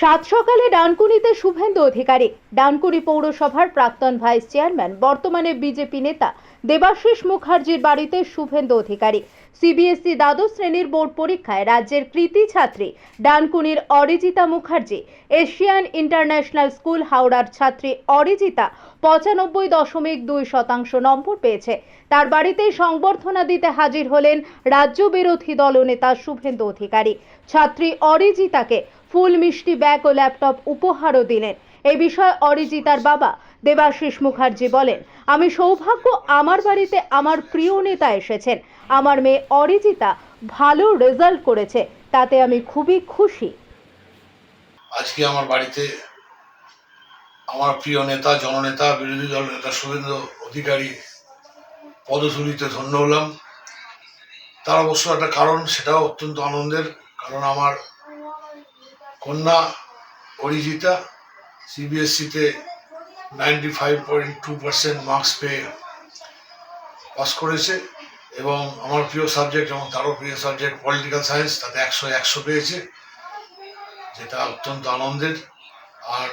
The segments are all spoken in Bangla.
সাত সকালে ডানকুনিতে শুভেন্দু অধিকারী। ডানকুনি পৌরসভার প্রাক্তন ভাইস চেয়ারম্যান, বর্তমানে বিজেপি নেতা দেবাশিস মুখার্জির বাড়িতে শুভেন্দু অধিকারী। সিবিএসই দ্বাদশ শ্রেণির বোর্ড পরীক্ষায় রাজ্যের কৃতি ছাত্রী ডানকুনির Arijita Mukherjee, Asian international school হাওড়ার ছাত্রী অরিজিতা পঁচানব্বই দশমিক দুই শতাংশ নম্বর পেয়েছে। তার বাড়িতে সংবর্ধনা দিতে হাজির হলেন রাজ্য বিরোধী দলনেতা শুভেন্দু অধিকারী। ছাত্রী অরিজিতাকে ফুল মিষ্টি ব্যাগ ও ল্যাপটপ উপহারও দিলেন। এই বিষয়ে অরিজিতার বাবা দেবাশিস মুখার্জি বলেন, আমি সৌভাগ্য আমার বাড়িতে আমার প্রিয় নেতা এসেছেন। আমার মেয়ে অরিজিতা ভালো রেজাল্ট করেছে, তাতে আমি খুবই খুশি। আজকে আমার বাড়িতে আমার প্রিয় নেতা, জননেতা, বিরোধী দল নেতা শুভেন্দু অধিকারী পদধূলিতে ধন্য হলাম। তার অবশ্য একটা কারণ, সেটাও অত্যন্ত আনন্দের, কারণ আমার কন্যা Arijita সিবিএসসিতে ninety five point two percent marks পেয়ে পাস করেছে এবং আমার প্রিয় সাবজেক্ট এবং তারও প্রিয় সাবজেক্ট পলিটিক্যাল সায়েন্স তাতে একশো একশো পেয়েছে, যেটা অত্যন্ত আনন্দের। আর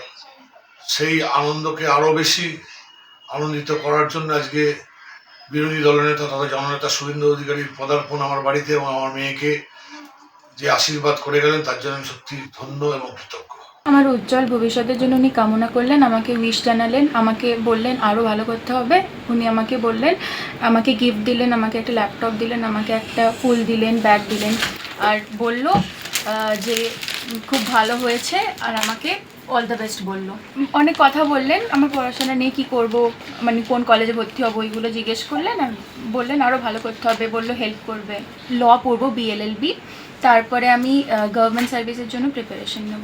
সেই আনন্দকে আরও বেশি আনন্দিত করার জন্য আজকে বিরোধী দলনেতা তথা জননেতা শুভেন্দু অধিকারীর পদার্পণ আমার বাড়িতে এবং আমার মেয়েকে যে আশীর্বাদ করে গেলেন, তার জন্য সত্যি ধন্য এবং কৃতজ্ঞ। আমার উজ্জ্বল ভবিষ্যতের জন্য উনি কামনা করলেন, আমাকে উইশ জানালেন, আমাকে বললেন আরও ভালো করতে হবে। উনি আমাকে বললেন, আমাকে গিফট দিলেন, আমাকে একটা ল্যাপটপ দিলেন, আমাকে একটা ফুল দিলেন ব্যাগ দিলেন। আর বলল যে খুব ভালো হয়েছে, আর আমাকে অল দ্য বেস্ট বলল। অনেক কথা বললেন, আমার পড়াশোনা নিয়ে কী করব মানে কোন কলেজে ভর্তি হব ওইগুলো জিজ্ঞেস করলেন আর বললেন আরও ভালো করতে হবে, বলল হেল্প করবে। ল পড়ব বিএলএলবি তারপরে আমি গভর্নমেন্ট সার্ভিসের জন্য প্রিপারেশন নেব।